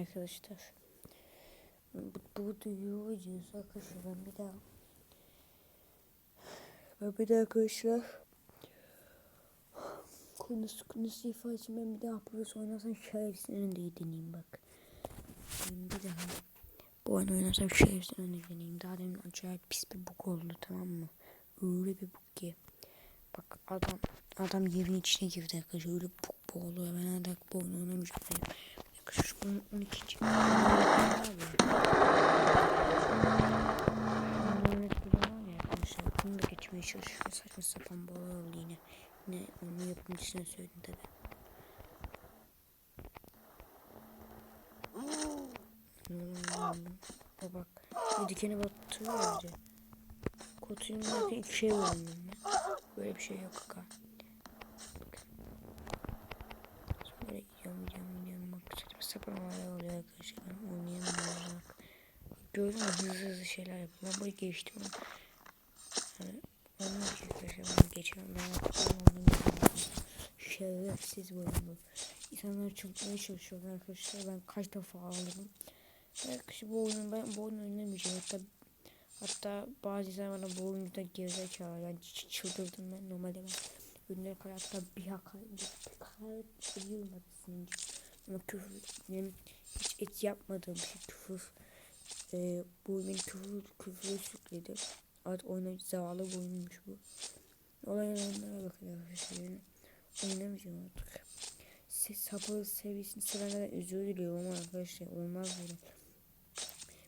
Arkadaşlar. Bu, bu duyuyoruz arkadaşlar. Ben bir daha. Ben bir daha arkadaşlar. Konusu konusu ifadesi ben bir daha profesör oynasam şerefsin önünde deneyeyim bak. Ben bir daha. Bu oyun oynasam şerefsin önünde deneyeyim. Daha demin acayip pis bir bug oldu tamam mı? Öyle bir bug ki. Bak adam adam yerin içine girdi arkadaşlar. Öyle bug bug oluyor. Ben hala bu oyunu oynamayacağım. Bunun 12. Arkadaşlar bunu da geçmeye çalışıyor. Saçma sapan bola oldu yine. Ne onu yapımcısına söyledim tabi. Hmm, bak. Bir dikeni batırıyor önce. Kotuyum derken ikiye bölündüm ben. Böyle bir şey yok kaka. Sonra. Bak saçma sapan olaylar oluyor arkadaşlar. Oynayamıyorum bak. Gördün mü hızlı hızlı şeyler yapıyorum. Ben burayı geçtim. Yani onun için arkadaşlar ben geçemem. Ben artık onu Şerefsiz oyun bu. İnsanları çıldırmaya çalışıyorlar arkadaşlar. Ben kaç defa ağladım. Arkadaşlar bu oyunu ben bu oyunu oynamayacağım. Hatta hatta bazı insanlar bana bu oyunda gerizekalı. Yani çıldırdım ben. Normalde ben günlük hayatta bir hakaret bir hakaret gibi. Ama küfür hiç et yapmadığım şey küfür. Ee, bu oyun küfür küfür sükledi. Artık oyuna zavallı bir oyunmuş bu. Olay oyunlara bakın arkadaşlar. Oynamayacağım artık. Siz sapı seviyesini sevenlerden özür diliyorum ama arkadaşlar olmaz böyle.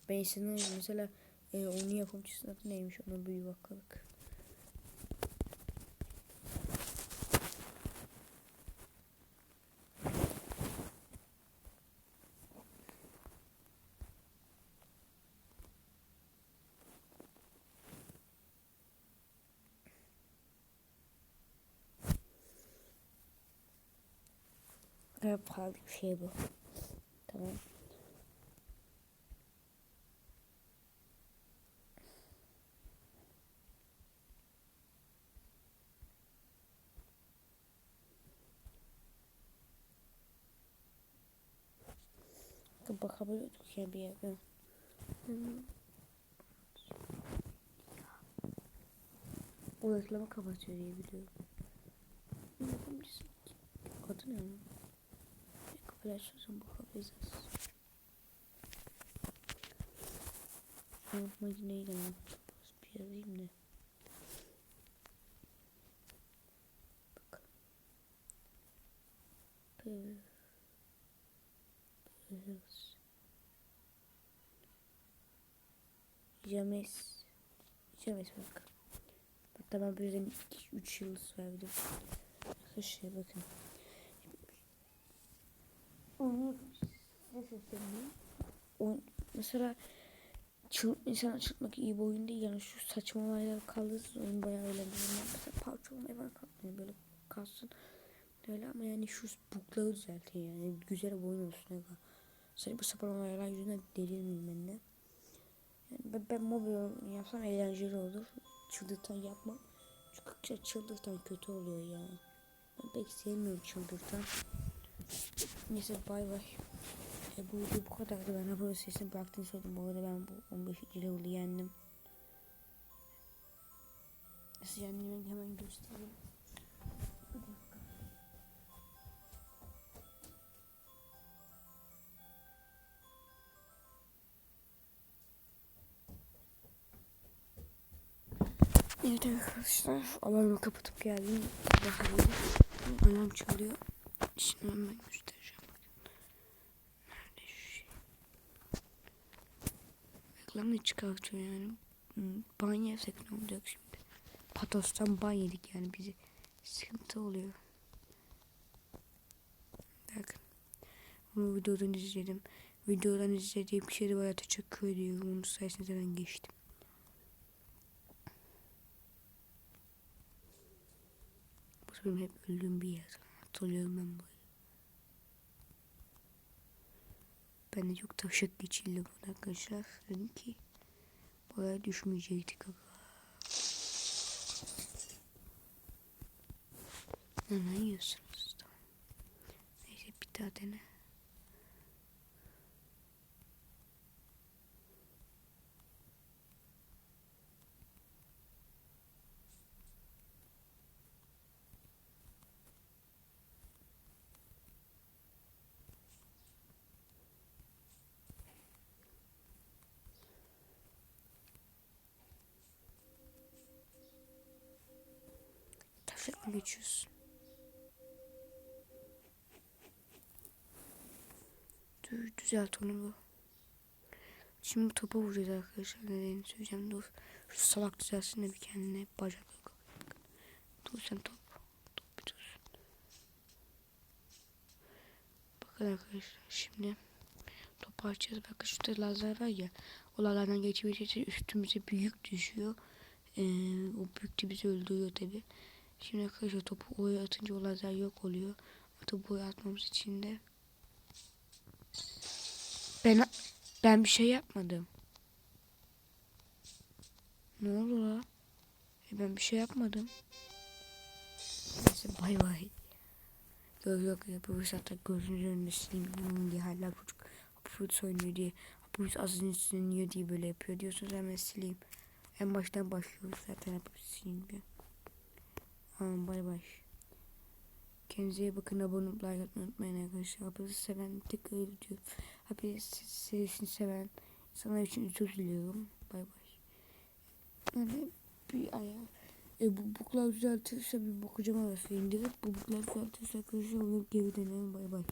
Ben insanın mesela e, onu yapımcısının adı neymiş ona bir bakalım. Evet pahalı şey bu. Tamam. Bakabiliyorduk ya bir yerden. Bu reklamı kapatıyor diye biliyorum. Adı ne onun? Paylaşıyorsan bakabiliriz. Unutmayı neyle lan? Bir yazayım da. Bakalım. Hız. James. James bak. Hatta ben birden 2-3 yıl verdim. Arkadaşlar bakın. Onu nasıl söyleyeyim? O, mesela çıl, insan çıkmak iyi bir oyun değil yani şu saçma olaylar kaldırırsın oyun bayağı eğlenceli. Mesela parça olmaya var kalkmıyor böyle kalsın. Öyle ama yani şu bugları düzeltin yani güzel bir oyun olsun. Sadece bu sapan olaylar yüzünden delirmeyeyim ben de. Yani ben, ben mobil oyun yapsam eğlenceli olur. Çıldırtan yapmam. Çünkü çıldırtan kötü oluyor ya. Ben pek sevmiyorum çıldırtan. Neyse bay bay. E, bu video bu kadardı. Ben abone sesini bıraktığını söyledim. Bu arada ben bu 15. level'ı yendim. Nasıl yendiğimi hemen göstereyim. Evet arkadaşlar alarmı kapatıp geldim. Bakalım. Alarm çalıyor. Şimdi ben göstereceğim. Nerede şu şey? Reklamı çıkartıyor yani. Ban yesek ne olacak şimdi? Patos'tan ban yedik yani bizi. Sıkıntı oluyor. Bakın. Bunu videodan izledim. Videodan izlediğim kişiye de bayağı teşekkür ediyorum. Onun sayesinde ben geçtim. Bu benim hep öldüğüm bir yer. Hatırlıyorum ben burayı. Ben de çok taşak geçildim arkadaşlar. Dedim ki buraya düşmeyecektik. Ne yiyorsunuz? Tamam. Neyse bir daha dene. Mı geçiyorsun? Dur düzelt onu bu. Şimdi topa vuracağız arkadaşlar. Nedenini söyleyeceğim. Dur. Şu salak düzelsin de bir kendine bacakla Dur sen top. Top bir dur. Bakın arkadaşlar şimdi topu açacağız. Bakın şurada lazer var ya. O lazerden geçip üstümüze büyük düşüyor. Ee, o büyük de bizi öldürüyor tabi. Şimdi arkadaşlar topu oraya atınca o lazer yok oluyor. Topu oraya atmamız için de ben ben bir şey yapmadım. Ne oldu la? E ben bir şey yapmadım. Neyse bay bay. Yok yok ya bu fırsatta gözünüzün önünde sileyim diye hala çocuk Hapus oynuyor diye Hapus azın üstüne niye diye böyle yapıyor diyorsunuz hemen sileyim. En baştan başlıyoruz zaten sileyim diye. Tamam bay bay. Kendinize iyi bakın abone olup like atmayı unutmayın arkadaşlar. Hapus'u seven tekrar ediyorum. Hapus serisini seven insanlar için özür diliyorum. Bay bay. Yani bir ayağı e, bu buklar düzeltirse bir bakacağım arası indirip bu buklar düzeltirse arkadaşlar onu geri dönelim bay bay.